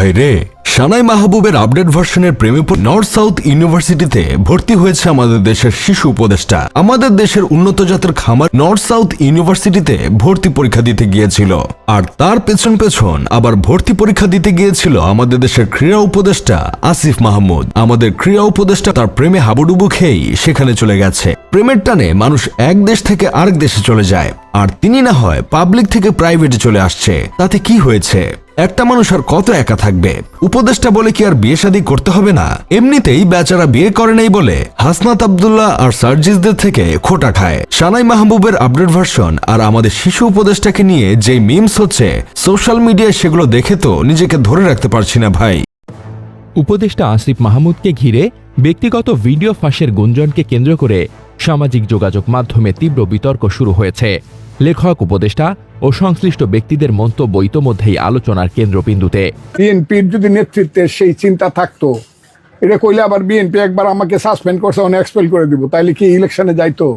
ভাই রে। সানাই মাহবুবের আপডেট ভার্সনের প্রেমে নর্থ সাউথ ইউনিভার্সিটিতে ভর্তি হয়েছে আমাদের দেশের শিশু উপদেষ্টা। আমাদের দেশের উন্নত জাতের খামার নর্থ সাউথ ইউনিভার্সিটিতে ভর্তি পরীক্ষা দিতে গিয়েছিল। আর তার পেছন পেছন আবার ভর্তি পরীক্ষা দিতে গিয়েছিল আমাদের দেশের ক্রীড়া উপদেষ্টা আসিফ মাহমুদ। আমাদের ক্রীড়া উপদেষ্টা তার প্রেমে হাবুডুবু খেয়েই সেখানে চলে গেছে। প্রেমের টানে মানুষ এক দেশ থেকে আরেক দেশে চলে যায়। আর তিনি না হয় পাবলিক থেকে প্রাইভেটে চলে আসছে। তাতে কি হয়েছে? একটা মানুষ আর কত একা থাকবে? উপদেশটা বলে কি আর বিয়ে শাদী করতে হবে না? এমনিতেই বেচারা বিয়ে করে নেই বলে হাসনাত আবদুল্লাহ আর সার্জিসদের থেকে খোটা খায়। সানাই মাহবুবের আপডেট ভার্সন আর আমাদের শিশু উপদেশটাকে নিয়ে যে মিমস হচ্ছে, সোশ্যাল মিডিয়ায় সেগুলো দেখে তো নিজেকে ধরে রাখতে পারছি না ভাই। উপদেষ্টা আসিফ মাহমুদকে ঘিরে ব্যক্তিগত ভিডিও ফাঁসের গুঞ্জনকে কেন্দ্র করে সামাজিক যোগাযোগ মাধ্যমে তীব্র বিতর্ক শুরু হয়েছে। লেখক উপদেষ্টা ও সংশ্লিষ্ট ব্যক্তিদের মন্তব্য ইতোমধ্যেই আলোচনার কেন্দ্রবিন্দুতে। বিএনপির যদি নেতৃত্বের সেই চিন্তা থাকতো এটা কইলে আবার বিএনপি একবার আমাকে সাসপেন্ড করছে অনেক এক্সপেল করে দিব তাইলে কি ইলেকশনে যাইতো?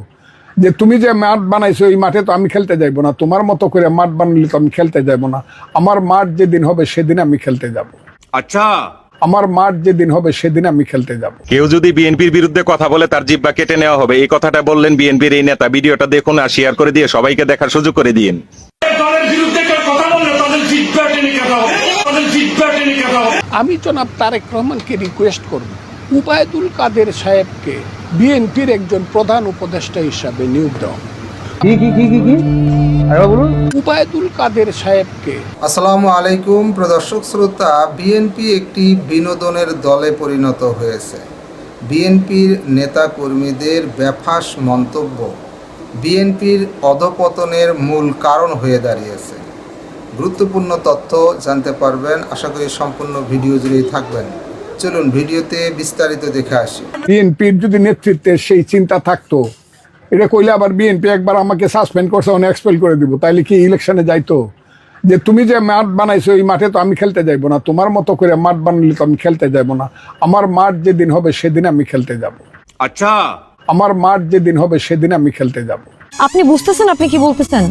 যে তুমি যে মাঠ বানাইছো এই মাঠে তো আমি খেলতে যাইবো না তোমার মতো করে মাঠ বানালে তো আমি খেলতে যাইবো না আমার মাঠ যেদিন হবে সেদিন আমি খেলতে যাব। আচ্ছা। আমার মাঠ যেদিন হবে সেদিন আমি খেলতে যাব। কেউ যদি বিএনপির বিরুদ্ধে কথা বলে তার জিব্বা কেটে নেওয়া হবে। এই কথাটা বললেন বিএনপির এই নেতা। ভিডিওটা দেখুন আর শেয়ার করে দিয়ে সবাইকে দেখার সুযোগ করে দিন। আমি জনাব তারেক রহমানকে রিকোয়েস্ট করব। উবায়দুল কাদের সাহেবকে বিএনপির একজন প্রধান উপদেষ্টা হিসাবে নিয়োগ দেওয়া উবায়দুল কাদের সাহেবকে। আসসালামু আলাইকুম প্রদর্শক শ্রোতা। বিএনপি একটি বিনোদনের দলে পরিণত হয়েছে। বিএনপির নেতা কর্মীদের ব্যাফাস মন্তব্য বিএনপির অধপতনের মূল কারণ হয়ে দাঁড়িয়েছে। গুরুত্বপূর্ণ তথ্য জানতে পারবেন। আশা করি সম্পূর্ণ ভিডিও জুড়েই থাকবেন। চলুন ভিডিওতে বিস্তারিত দেখে আসি। বিএনপির যদি নেতৃত্বের সেই চিন্তা থাকতো এটা কইলে আবার বিএনপি একবার আমাকে সাসপেন্ড করছে অনেক এক্সপেল করে দিব। তাইলে কি ইলেকশনে যাইতো? যে তুমি যে মাঠ বানাইছো এই মাঠে তো আমি খেলতে যাইবো না। তোমার মতো করে মাঠ বানালে তো আমি খেলতে যাইবো না। আমার মাঠ যেদিন হবে সেদিন আমি খেলতে যাব। আচ্ছা। আমার মাঠ যেদিন হবে সেদিন আমি খেলতে যাব। আপনি বুঝতেছেন আপনি কি বলতেছেন?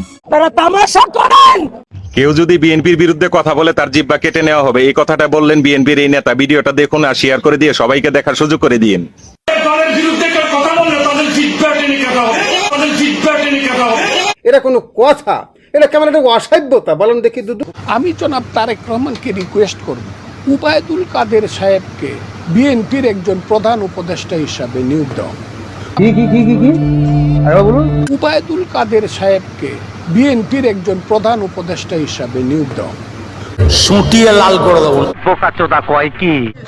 কেউ যদি বিএনপির বিরুদ্ধে কথা বলে তার জিব্বা কেটে নেওয়া হবে। এই কথাটা বললেন বিএনপির এই নেতা। ভিডিওটা দেখুন আর শেয়ার করে দিয়ে সবাইকে দেখার সুযোগ করে দিন এটা কোনো কথা। এটা কেমন একটা অসাধ্যতা বলেন দেখি দুদু। আমি জনাব তারেক রহমানকে রিকোয়েস্ট করব। উবায়দুল কাদের সাহেবকে বিএনপির একজন প্রধান উপদেষ্টা হিসাবে নিয়োগ দেওয়া উবায়দুল কাদের সাহেবকে বিএনপির একজন প্রধান উপদেষ্টা হিসাবে নিয়োগ দেওয়া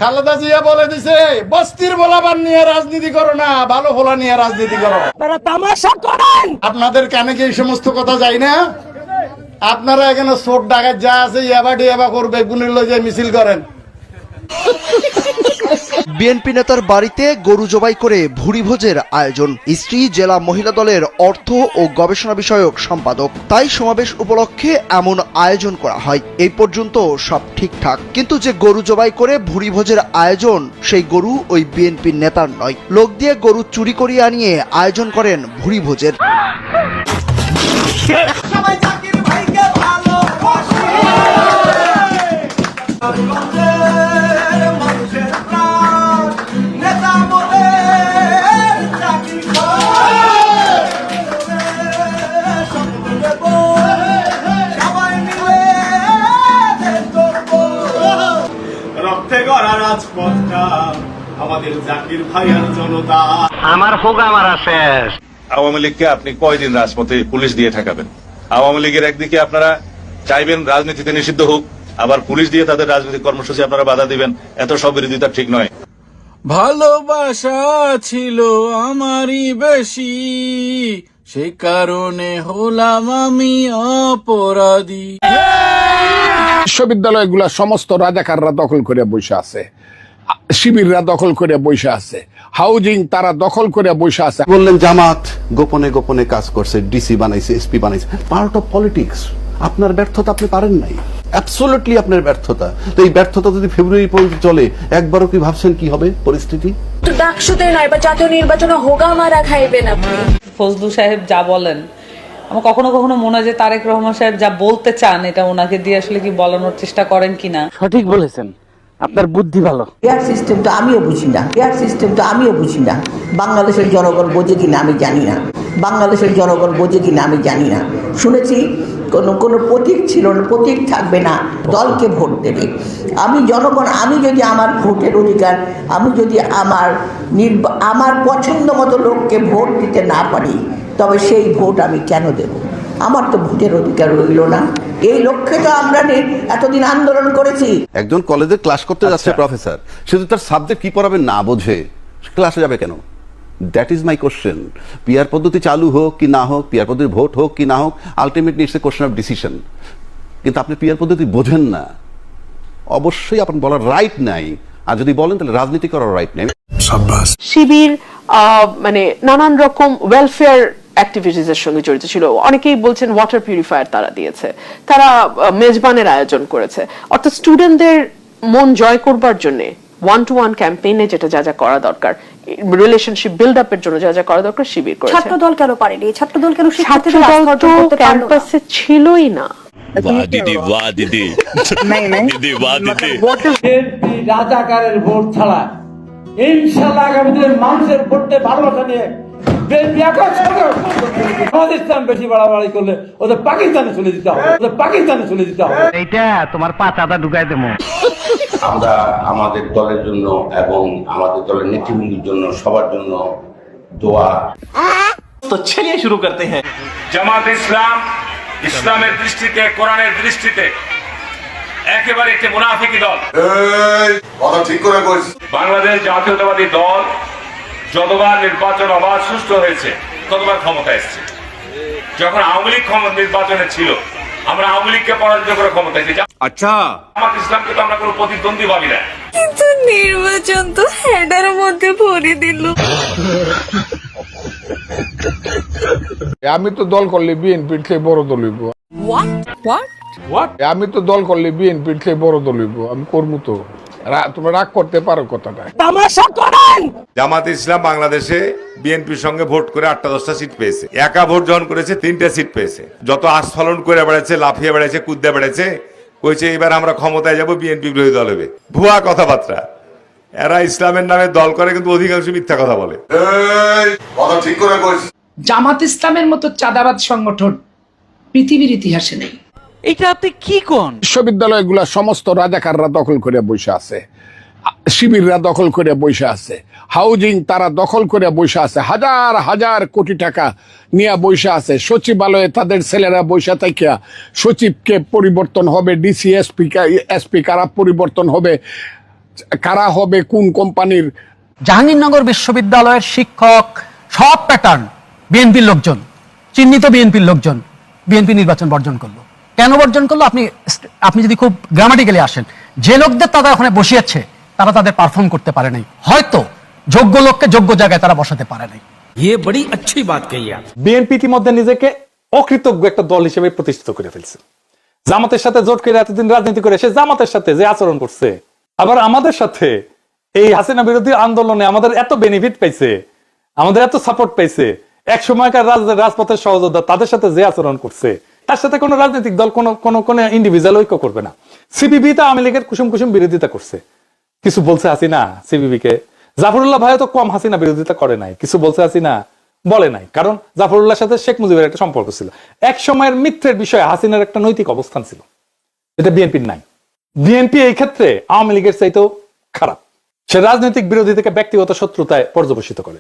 খালেদা জিয়া বলে দিছে বস্তির বলাবান নিয়ে রাজনীতি করো না ভালো ভোলা নিয়ে রাজনীতি করো। তারা তামাশা আপনাদের কানে কি এই সমস্ত কথা যায় না? আপনারা এখানে সোট ডাকাত যা আছে ইয়াবা ডিয়াবা করবে গুণের লজে মিছিল করেন। বিএনপি নেতার বাড়িতে গরু জবাই করে ভুরিভোজের আয়োজন। স্ত্রী জেলা মহিলা দলের অর্থ ও গবেষণা বিষয়ক সম্পাদক। তাই সমাবেশ উপলক্ষে এমন আয়োজন করা হয়। এই পর্যন্ত সব ঠিকঠাক। কিন্তু যে গরু জবাই করে ভুরিভোজের আয়োজন, সেই গরু ওই বিএনপির নেতার নয়। লোক দিয়ে গরু চুরি করিয়ে আনিয়ে আয়োজন করেন ভুরিভোজের জাকির ভাইয়ার জনতা। আওয়ামী লীগকে আপনি কয়দিন রাজপথে পুলিশ দিয়ে ঠেকাবেন? আওয়ামী লীগের একদিকে আপনারা চাইবেন রাজনীতিতে নিষিদ্ধ হোক আবার পুলিশ দিয়ে তাদের রাজনৈতিক কর্মসূচি আপনারা বাধা দিবেন এত সব বিরোধিতা ঠিক নয়। ভালোবাসা ছিল আমারই বেশি সে কারণে হলাম আমি অপরাধী। বিশ্ববিদ্যালয়গুলা সমস্ত রাজাকাররা দখল করে বসে আছে। শিবিররা দখল করে বসে আছে। হাউজিং তারা দখল করে বসে আছে। বললেন জামাত গোপনে গোপনে কাজ করছে ডিসি বানাইছে এসপি বানাইছে। পার্ট অফ পলিটিক্স আপনার ব্যর্থতা আপনি পারেন নাই। অ্যাবসোলুটলি আপনার ব্যর্থতা। তো এই ব্যর্থতা যদি ফেব্রুয়ারি পর্যন্ত চলে একবারও কি ভাবছেন কি হবে পরিস্থিতি? তো ডাকসুতে নয় বা জাতীয় নির্বাচনে হোগা মারা খাইবেন আপনি। ফজলু সাহেব যা বলেন আমার কখনো কখনো মনে হয় যে তারেক রহমান সাহেব যা বলতে চান এটা ওনাকে দিয়ে আসলে কি বলানোর চেষ্টা করেন কিনা? সঠিক বলেছেন। আপনার বুদ্ধি ভালো। পেয়ার সিস্টেমটা আমিও বুঝি না। পেয়ার সিস্টেমটা আমিও বুঝি না। বাংলাদেশের জনগণ বোঝে কিনা আমি জানি না। বাংলাদেশের জনগণ বোঝে কিনা আমি জানি না। শুনেছি, কোনো কোনো প্রতীক ছিল না, প্রতীক থাকবে না, দলকে ভোট দেবে। আমি জনগণ, আমি যদি আমার ভোটের অধিকার, আমি যদি আমার নির্বা, আমার পছন্দ মতো লোককে ভোট দিতে না পারি, তবে সেই ভোট আমি কেন দেব? আমার তো ভোটের অধিকার রইল না। এই লক্ষ্যে তো আমরা এতদিন আন্দোলন করেছি। একজন কলেজে ক্লাস করতে যাচ্ছে প্রফেসর। সে যদি তার সাবজেক্ট কি পড়াবে না বোঝে। ক্লাসে যাবে কেন? That is my question peer পদ্ধতি চালু হোক কি না হোক পিয়ার পদ্ধতি ভোট হোক কি না হোক ultimately it's a question of decision কিন্তু আপনি পিয়ার পদ্ধতি বোঝেন না। অবশ্যই আপনার বলার রাইট নাই। আর যদি বলেন তাহলে রাজনীতি করার রাইট নেই। শিবির মানে নানান রকম ওয়েলফেয়ার অ্যাক্টিভিটিস এর সঙ্গে জড়িত ছিল। অনেকেই বলছেন ওয়াটার পিউরিফায়ার তারা দিয়েছে। তারা মেজবানের আয়োজন করেছে। অর্থাৎ স্টুডেন্টদের মন জয় করবার জন্য ওয়ান টু ওয়ান ক্যাম্পেইনে যেটা যা যা করা দরকার রিলেশনশিপ বিল্ড আপের জন্য যা যা করা দরকার শিবির করেছে। ছাত্রদল কেন পারেনি? ছাত্রদল কেন ছাত্রদল তো ক্যাম্পাসে ছিলই না। রাজাকারের ভোট ছাড়া ইনশাল্লাহ আগামী দিনে মানুষের ভোটে ভালোবাসা নিয়ে আমাদের ইসলাম বেশি বাড়াবাড়ি করলে ওদের পাকিস্তানে চলে দিতে হবে ওদের পাকিস্তানে চলে দিতে হবে। এইটা তোমার পাতাটা ঢুকাই দেবো। আমরা আমাদের দলের জন্য এবং আমাদের দলের নেতৃবৃন্দের জন্য সবার জন্য দোয়া। তো চলিয়ে শুরু করতে হ্যাঁ। জামাত ইসলাম ইসলামের দৃষ্টিতে কোরআনের দৃষ্টিতে একেবারে একটি মুনাফিকি দল। কথা ঠিক করে বাংলাদেশ জাতীয়তাবাদী দল যতবার নির্বাচন অবাধ সুষ্ঠু হয়েছে ততবার ক্ষমতা এসেছে। যখন আওয়ামী লীগ ক্ষমতা নির্বাচনে ছিল আমরা আওয়ামী লীগকে পরাজিত করে ক্ষমতা এসেছি। আচ্ছা। আমার ইসলামকে তো আমরা কোনো প্রতিদ্বন্দ্বী ভাবি না। কিন্তু নির্বাচন তো হেডার মধ্যে ভরে দিল। আমি তো দল করলে বিএনপির চেয়ে বড় দল হইব। আমি তো দল করলে বিএনপির চেয়ে বড় দল হইব। আমি করব তো। তোমরা রাগ করতে পারো কথাটা জামাত ইসলাম বাংলাদেশে বিএনপির সঙ্গে ভোট করে আটটা দশটা সিট পেয়েছে। একা ভোট যখন করেছে তিনটা সিট পেয়েছে। যত আস্ফলন করে বেড়াচ্ছে লাফিয়ে বেড়াচ্ছে কুদ্দে বেড়াচ্ছে কইছে এবার আমরা ক্ষমতায় যাব বিএনপি বিরোধী দল হবে। ভুয়া কথাবার্তা। এরা ইসলামের নামে দল করে কিন্তু অধিকাংশ মিথ্যা কথা বলে। কথা ঠিক করে জামাত ইসলামের মতো চাঁদাবাদ সংগঠন পৃথিবীর ইতিহাসে নেই। এটা আপনি কি কোন? বিশ্ববিদ্যালয়গুলা সমস্ত রাজাকাররা দখল করে বসে আছে। শিবিররা দখল করে বসে আছে। হাউজিং তারা দখল করে বসে আছে। হাজার হাজার কোটি টাকা নিয়ে বসে আছে। সচিবালয়ে তাদের ছেলেরা বসে থেকে সচিবকে পরিবর্তন হবে ডিসি এসপি এসপি কারা পরিবর্তন হবে কারা হবে কোন কোম্পানির জাহাঙ্গীরনগর বিশ্ববিদ্যালয়ের শিক্ষক সব প্যাটার্ন বিএনপির লোকজন চিহ্নিত বিএনপির লোকজন বিএনপি নির্বাচন বর্জন করল। কেন বর্জন করলো আপনি আপনি যদি খুব গ্রামাটিক্যালি আসেন যে লোকদের তারা ওখানে বসিয়েছে তারা তাদের পারফর্ম করতে পারে নাই হয়তো যোগ্য লোককে যোগ্য জায়গায় তারা বসাতে পারে নাই ইয়ে বড়ি अच्छी बात कही आप বিএনপি ইতিমধ্যে নিজেকে অকৃতজ্ঞ একটা দল হিসেবে প্রতিষ্ঠিত করে ফেলছে জামাতের সাথে জোট করে এতদিন রাজনীতি করে সে জামাতের সাথে যে আচরণ করছে আবার আমাদের সাথে এই হাসিনা বিরোধী আন্দোলনে আমাদের এত বেনিফিট পাইছে আমাদের এত সাপোর্ট পাইছে এক সময়কার রাজ- রাজপথের সহযোদ্ধা তাদের সাথে যে আচরণ করছে তার সাথে কোনো রাজনৈতিক দল, কোনো কোনো কোনো ইন্ডিভিজুয়াল ঐক্য করবে না। সিপিবি তো আওয়ামী লীগের কুসুম কুসুম বিরোধিতা করছে। কিছু বলছে হাসিনা সিপিবি কে। জাফরুল্লাহ ভাই তো কম হাসিনা বিরোধিতা করে নাই। কিছু বলছে হাসিনা বলে নাই। কারণ জাফরুল্লাহর সাথে শেখ মুজিবের একটা সম্পর্ক ছিল। এক সময়ের মিত্রের বিষয়ে হাসিনার একটা নৈতিক অবস্থান ছিল। এটা বিএনপির নাই। বিএনপি এই ক্ষেত্রে আওয়ামী লীগের চাইতেও খারাপ। সে রাজনৈতিক বিরোধী থেকে ব্যক্তিগত শত্রুতায় পর্যবেসিত করে।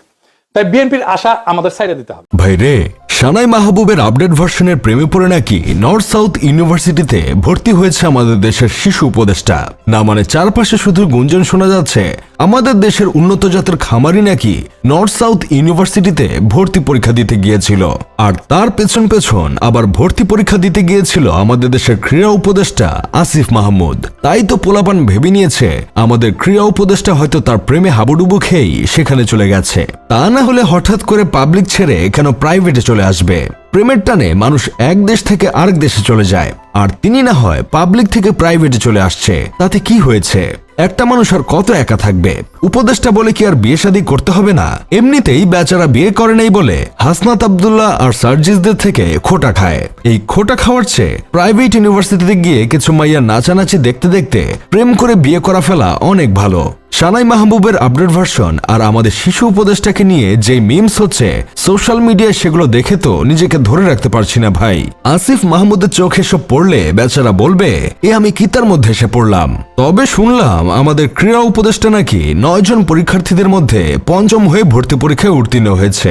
তাই বিএনপির আশা আমাদের সাইডে দিতে হবে। ভাই রে, সানাই মাহবুবের আপডেট ভার্সনের প্রেমে পড়ে নাকি নর্থ সাউথ ইউনিভার্সিটিতে ভর্তি হয়েছে আমাদের দেশের শিশু উপদেষ্টা? না মানে চারপাশে শুধু গুঞ্জন শোনা যাচ্ছে, আমাদের দেশের উন্নত জাতের খামারি নাকি নর্থ সাউথ ইউনিভার্সিটিতে ভর্তি পরীক্ষা দিতে গিয়েছিল? আর তার পেছন পেছন আবার ভর্তি পরীক্ষা দিতে গিয়েছিল আমাদের দেশের ক্রীড়া উপদেষ্টা আসিফ মাহমুদ। তাই তো পোলাপান ভেবে নিয়েছে, আমাদের ক্রীড়া উপদেষ্টা হয়তো তার প্রেমে হাবুডুবু খেয়েই সেখানে চলে গেছে। তা না হলে হঠাৎ করে পাবলিক ছেড়ে কেন প্রাইভেটে চলে আসবে? প্রেমের টানে মানুষ এক দেশ থেকে আরেক দেশে চলে যায়, আর তিনি না হয় পাবলিক থেকে প্রাইভেটে চলে আসছে। তাতে কি হয়েছে? একটা মানুষ আর কত একা থাকবে? উপদেশটা বলে কি আর বিয়ে শাদী করতে হবে না? এমনিতেই বেচারা বিয়ে করে নাই বলে হাসনাত আব্দুল্লাহ আর সার্জিসদের থেকে খোটা খায়। এই খোটা খাওয়ার চেয়ে প্রাইভেট ইউনিভার্সিটিতে গিয়ে কিছু মাইয়া নাচানাচি দেখতে দেখতে প্রেম করে বিয়ে করা ফেলা অনেক ভালো। সানাই মাহবুবের আপডেট ভার্সন আর আমাদের শিশু উপদেশটাকে নিয়ে যে মিমস হচ্ছে সোশ্যাল মিডিয়ায় সেগুলো দেখে তো নিজেকে ধরে রাখতে পারছি না ভাই। আসিফ মাহমুদের চোখে সব পড়লে বেচারা বলবে, এ আমি কিতার মধ্যে এসে পড়লাম। তবে শুনলাম আমাদের ক্রীড়া উপদেশটা নাকি নয়জন পরীক্ষার্থীদের মধ্যে পঞ্চম হয়ে ভর্তি পরীক্ষায় উত্তীর্ণ হয়েছে।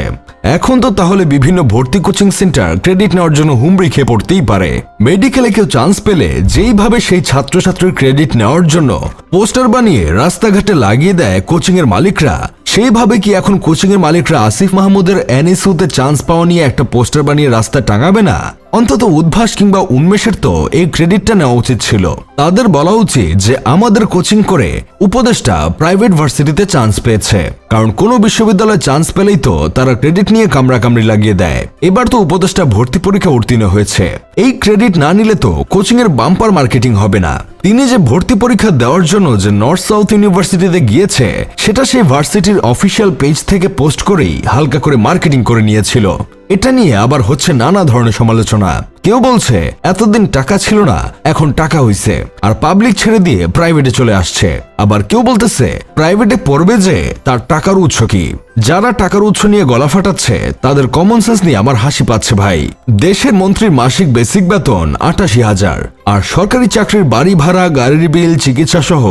এখন তো তাহলে বিভিন্ন ভর্তি কোচিং সেন্টার ক্রেডিট নেওয়ার জন্য হুমড়ি খেয়ে পড়তেই পারে। মেডিকেলে কেউ চান্স পেলে যেইভাবে সেই ছাত্রছাত্রীর ক্রেডিট নেওয়ার জন্য পোস্টার বানিয়ে রাস্তাঘাটে লাগিয়ে দেয় কোচিং এর মালিকরা, সেইভাবে কি এখন কোচিং এর মালিকরা আসিফ মাহমুদের এনএসইউতে চান্স পাওয়া নিয়ে একটা পোস্টার বানিয়ে রাস্তা টাঙাবে না। অন্তত উদ্ভাস কিংবা উন্মেষের তো এই ক্রেডিটটা নেওয়া উচিত ছিল। তাদের বলা উচিত যে আমাদের কোচিং করে উপদেষ্টা প্রাইভেট ভার্সিটিতে চান্স পেয়েছে। কারণ কোনো বিশ্ববিদ্যালয়ে চান্স পেলেই তো তারা ক্রেডিট নিয়ে কামড়াকামড়ি লাগিয়ে দেয়। এবার তো উপদেষ্টা ভর্তি পরীক্ষা উত্তীর্ণ হয়েছে। এই ক্রেডিট না নিলে তো কোচিং এর বাম্পার মার্কেটিং হবে না। তিনি যে ভর্তি পরীক্ষা দেওয়ার জন্য যে নর্থ সাউথ ইউনিভার্সিটিতে গিয়েছে, সেটা সেই ভার্সিটির অফিসিয়াল পেজ থেকে পোস্ট করেই হালকা করে মার্কেটিং করে নিয়েছিল। এটা নিয়ে আবার হচ্ছে নানা ধরনের সমালোচনা। কেউ বলছে, এতদিন টাকা ছিল না, এখন টাকা হইছে। আর পাবলিক ছেড়ে দিয়ে প্রাইভেটে চলে আসছে। আবার কেউ বলতেছে প্রাইভেটে পড়বে যে, তার টাকার উৎস কি? যারা টাকার উৎস নিয়ে গলা ফাটাচ্ছে, তাদের কমন সেন্স নিয়ে আমার হাসি পাচ্ছে ভাই। দেশের মন্ত্রীর মাসিক বেসিক বেতন আটাশি হাজার, আর সরকারি চাকরির বাড়ি ভাড়া, গাড়ির বিল, চিকিৎসা সহ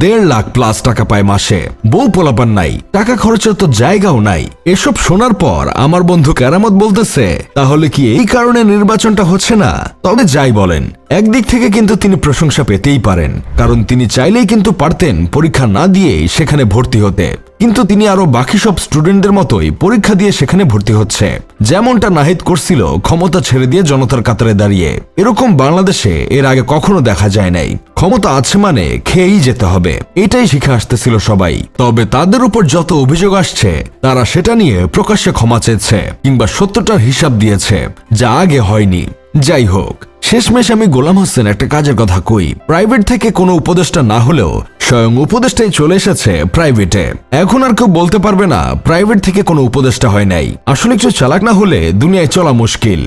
দেড় লাখ প্লাস টাকা পায় মাসে। বউ পোলাপান নাই, টাকা খরচের তো জায়গাও নাই। এসব শোনার পর আমার বন্ধু কেরামত বলতেছে, তাহলে কি এই কারণে নির্বাচনটা হচ্ছে না। তবে যাই বলেন, একদিক থেকে কিন্তু তিনি প্রশংসা পেতেই পারেন, কারণ তিনি চাইলেই কিন্তু পারতেন পরীক্ষা না দিয়েই সেখানে ভর্তি হতে। কিন্তু তিনি আরও বাকি সব স্টুডেন্টদের মতোই পরীক্ষা দিয়ে সেখানে ভর্তি হচ্ছে। যেমনটা নাহিদ করছিল, ক্ষমতা ছেড়ে দিয়ে জনতার কাতারে দাঁড়িয়ে। এরকম বাংলাদেশে এর আগে কখনো দেখা যায় নাই। ক্ষমতা আছে মানে খেয়েই যেতে হবে। এটাই শিখে আসতেছিল সবাই। তবে তাদের উপর যত অভিযোগ আসছে, তারা সেটা নিয়ে প্রকাশ্যে ক্ষমা চেয়েছে, কিংবা সত্যটার হিসাব দিয়েছে, যা আগে হয়নি। যাই হোক শেষমেশ আমি গোলাম হোসেন একটা কাজের কথা কই। প্রাইভেট থেকে কোনো উপদেষ্টা না হলেও স্বয়ং উপদেষ্টাই চলে এসেছে প্রাইভেটে। এখন আর কেউ বলতে পারবে না, প্রাইভেট থেকে কোনো উপদেষ্টা হয় নাই। আসলে একটু চালাক না হলে দুনিয়ায় চলা মুশকিল।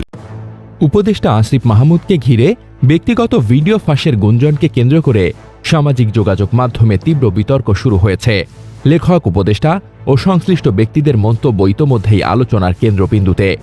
উপদেষ্টা আসিফ মাহমুদকে ঘিরে ব্যক্তিগত ভিডিও ফাঁসের গুঞ্জনকে কেন্দ্র করে সামাজিক যোগাযোগ মাধ্যমে তীব্র বিতর্ক শুরু হয়েছে। লেখক, উপদেষ্টা ও সংশ্লিষ্ট ব্যক্তিদের মন্তব্য ইতোমধ্যেই আলোচনার কেন্দ্রবিন্দুতে।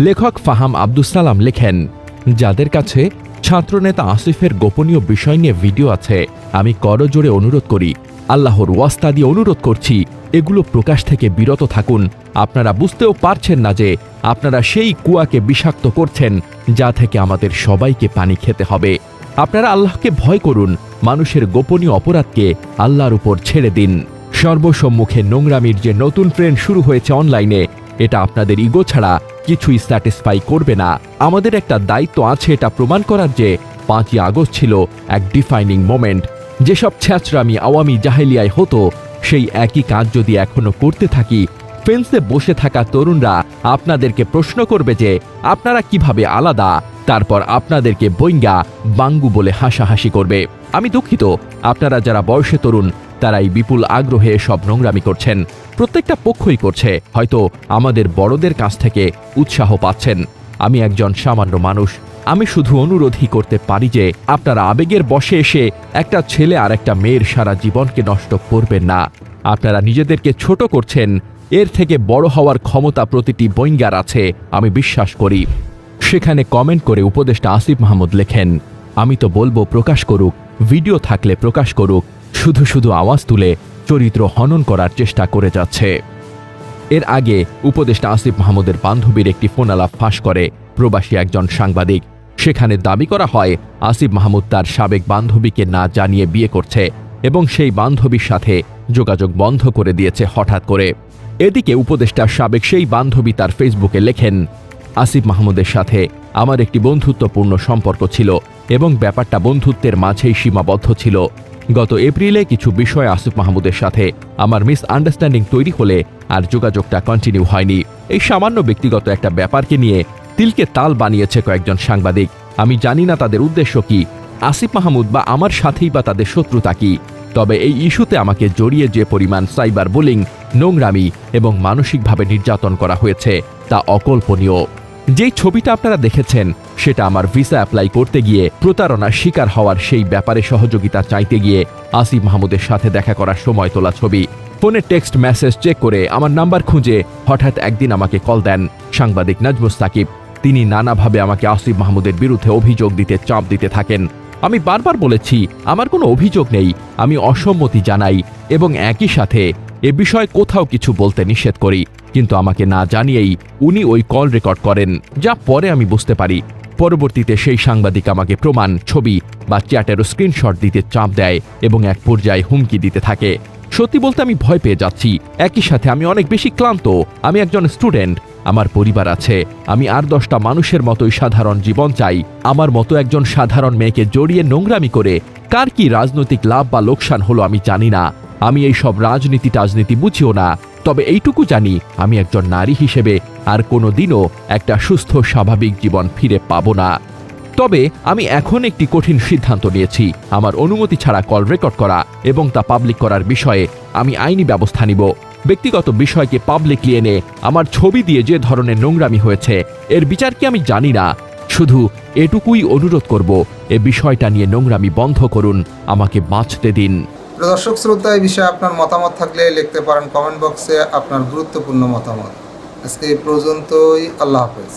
লেখক ফাহাম আব্দুস সালাম লেখেন যাদের কাছে ছাত্রনেতা আসিফের গোপনীয় বিষয় নিয়ে ভিডিও আছে, আমি করজোড়ে অনুরোধ করি, আল্লাহর ওয়াস্তা দিয়ে অনুরোধ করছি, এগুলো প্রকাশ থেকে বিরত থাকুন। আপনারা বুঝতেও পারছেন না যে আপনারা সেই কুয়াকে বিষাক্ত করছেন, যা থেকে আমাদের সবাইকে পানি খেতে হবে। আপনারা আল্লাহকে ভয় করুন, মানুষের গোপনীয় অপরাধকে আল্লাহর উপর ছেড়ে দিন। সর্বসম্মুখে নোংরামির যে নতুন ট্রেন্ড শুরু হয়েছে অনলাইনে, এটা আপনাদের ইগো ছাড়া কিছুই স্যাটিসফাই করবে না। আমাদের একটা দায়িত্ব আছে এটা প্রমাণ করার যে পাঁচই আগস্ট ছিল এক ডিফাইনিং মোমেন্ট যেসব ছ্যাচরামি আওয়ামী জাহেলিয়ায় হতো, সেই একই কাজ যদি এখনও করতে থাকি ফেন্সে বসে থাকা তরুণরা আপনাদেরকে প্রশ্ন করবে যে, আপনারা কীভাবে আলাদা? তারপর আপনাদেরকে বইঙ্গা, বাঙ্গু বলে হাসাহাসি করবে। আমি দুঃখিত, আপনারা যারা বয়সে তরুণ, তারাই বিপুল আগ্রহে সব নোংরামি করছেন। প্রত্যেকটা পক্ষই করছে। হয়তো আমাদের বড়দের কাছ থেকে উৎসাহ পাচ্ছেন। আমি একজন সামান্য মানুষ। আমি শুধু অনুরোধই করতে পারি যে আপনারা আবেগের বসে এসে একটা ছেলে আর একটা মেয়ের সারা জীবনকে নষ্ট করবেন না। আপনারা নিজেদেরকে ছোট করছেন। এর থেকে বড় হওয়ার ক্ষমতা প্রতিটি বইঙ্গার আছে, আমি বিশ্বাস করি। সেখানে কমেন্ট করে উপদেষ্টা আসিফ মাহমুদ লেখেন, আমি তো বলব প্রকাশ করুক, ভিডিও থাকলে প্রকাশ করুক, শুধু শুধু আওয়াজ তুলে চরিত্র হনন করার চেষ্টা করে যাচ্ছে। এর আগে উপদেষ্টা আসিফ মাহমুদের বান্ধবীর একটি ফোনালাপ ফাঁস করে প্রবাসী একজন সাংবাদিক। সেখানে দাবি করা হয়, আসিফ মাহমুদ তার সাবেক বান্ধবীকে না জানিয়ে বিয়ে করছে এবং সেই বান্ধবীর সাথে যোগাযোগ বন্ধ করে দিয়েছে হঠাৎ করে। এদিকে উপদেষ্টার সাবেক সেই বান্ধবী তার ফেসবুকে লেখেন, আসিফ মাহমুদের সাথে আমার একটি বন্ধুত্বপূর্ণ সম্পর্ক ছিল এবং ব্যাপারটা বন্ধুত্বের মাঝেই সীমাবদ্ধ ছিল। গত এপ্রিলে কিছু বিষয় আসিফ মাহমুদের সাথে। আমার মিস আন্ডারস্ট্যান্ডিং তৈরি হলে আর যোগাযোগটা কন্টিনিউ হয়নি। এই সামান্য ব্যক্তিগত একটা ব্যাপারকে নিয়ে তিলকে তাল বানিয়েছে কয়েকজন সাংবাদিক। আমি জানি না তাদের উদ্দেশ্য কি। আসিফ মাহমুদ বা আমার সাথেই বা তাদের শত্রুতা কি? তবে এই ইস্যুতে আমাকে জড়িয়ে যে পরিমাণ সাইবার বুলিং, নোংরামি এবং মানসিকভাবে নির্যাতন করা হয়েছে, তা অকল্পনীয়। যেই ছবিটা আপনারা দেখেছেন সেটা আমার ভিসা অ্যাপ্লাই করতে গিয়ে প্রতারণার শিকার হওয়ার সেই ব্যাপারে সহযোগিতা চাইতে গিয়ে আসিফ মাহমুদের সাথে দেখা করার সময় তোলা ছবি। ফোনে টেক্সট মেসেজ চেক করে আমার নাম্বার খুঁজে হঠাৎ একদিন আমাকে কল দেন সাংবাদিক নাজমুস সাকিব। তিনি নানাভাবে আমাকে আসিফ মাহমুদের বিরুদ্ধে অভিযোগ দিতে চাপ দিতে থাকেন। আমি বারবার বলেছি, আমার কোনো অভিযোগ নেই, আমি অসম্মতি জানাই এবং একই সাথে এ বিষয়ে কোথাও কিছু বলতে নিষেধ করি। কিন্তু আমাকে না জানিয়েই উনি ওই কল রেকর্ড করেন, যা পরে আমি বুঝতে পারি। পরবর্তীতে সেই সাংবাদিক আমাকে প্রমাণ, ছবি বা চ্যাটেরও স্ক্রিনশট দিতে চাপ দেয় এবং এক পর্যায়ে হুমকি দিতে থাকে। সত্যি বলতে আমি ভয় পেয়ে যাচ্ছি। একই সাথে আমি অনেক বেশি ক্লান্ত। আমি একজন স্টুডেন্ট আমার পরিবার আছে। আমি আর দশটা মানুষের মতোই সাধারণ জীবন চাই। আমার মতো একজন সাধারণ মেয়েকে জড়িয়ে নোংরামি করে কার কি রাজনৈতিক লাভ বা লোকসান হলো আমি জানি না। আমি এই সব রাজনীতি টাজনীতি বুঝিও না। তবে এইটুকু জানি, আমি একজন নারী হিসেবে আর কোনো দিনও একটা সুস্থ, স্বাভাবিক জীবন ফিরে পাব না। তবে আমি এখন একটি কঠিন সিদ্ধান্ত নিয়েছি। আমার অনুমতি ছাড়া কল রেকর্ড করা এবং তা পাবলিক করার বিষয়ে আমি আইনি ব্যবস্থা নিব। ব্যক্তিগত বিষয়কে পাবলিকলি এনে আমার ছবি দিয়ে যে ধরনের নোংরামি হয়েছে, এর বিচার কি আমি জানি না। শুধু এটুকুই অনুরোধ করব, এ বিষয়টা নিয়ে নোংরামি বন্ধ করুন, আমাকে বাঁচতে দিন। দর্শক, শ্রোতা, এই বিষয়ে আপনার মতামত থাকলে লিখতে পারেন কমেন্ট বক্সে আপনার গুরুত্বপূর্ণ মতামত। আজকে এই পর্যন্তই, আল্লাহ হাফেজ।